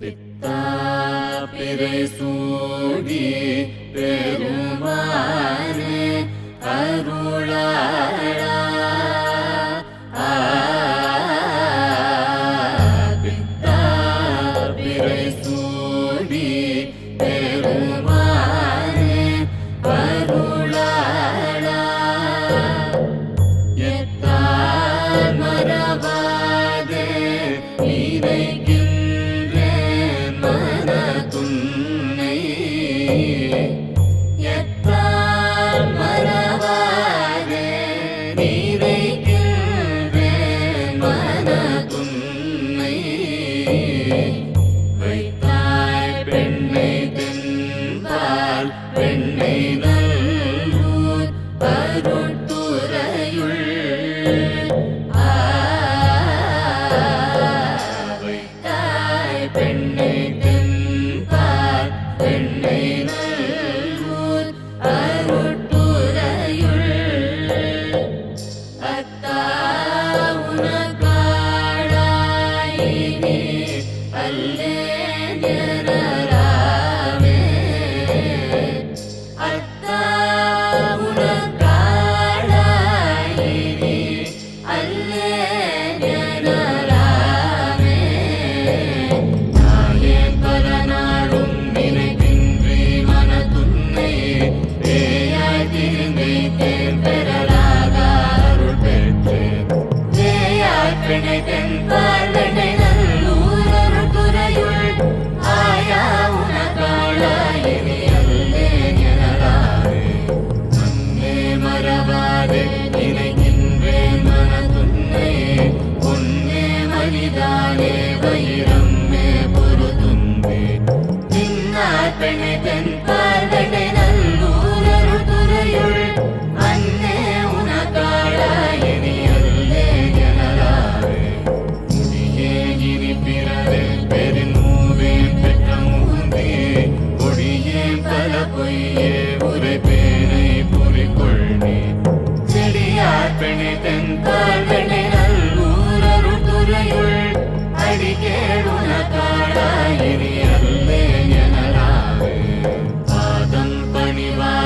பித்தா பிறை சூடி பெருமாறு அருளாளா. பித்தா பிறை சூடி பெருமாறு அருளாளா. எத்தா மறவாது இறைக்கு வைத்தாய் பெண்ணை தென்பால் பெண்ணை நல்லூர் அருட்துறையுள் வைத்தாய் பெண்ணை தென்பால் பெண்ணை நல்லூர் Sunday.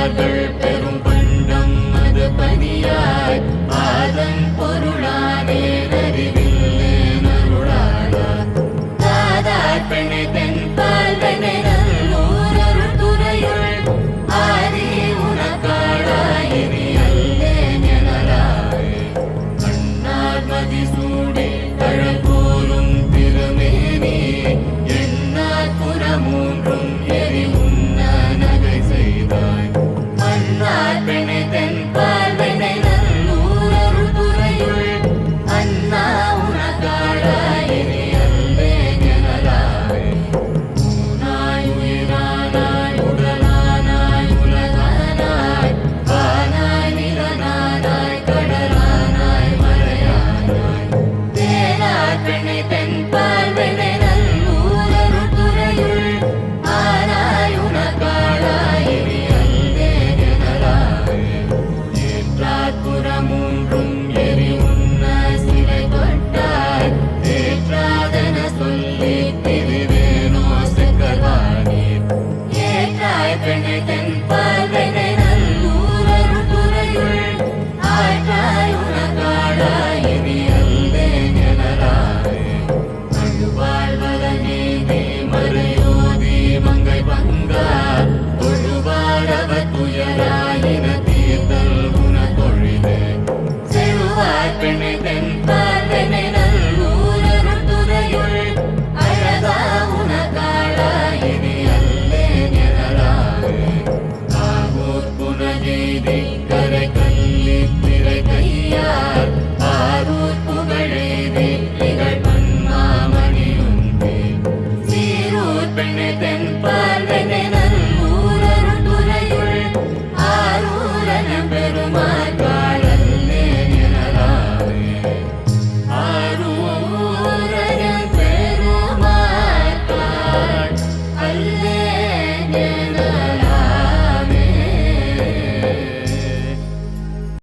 another bed.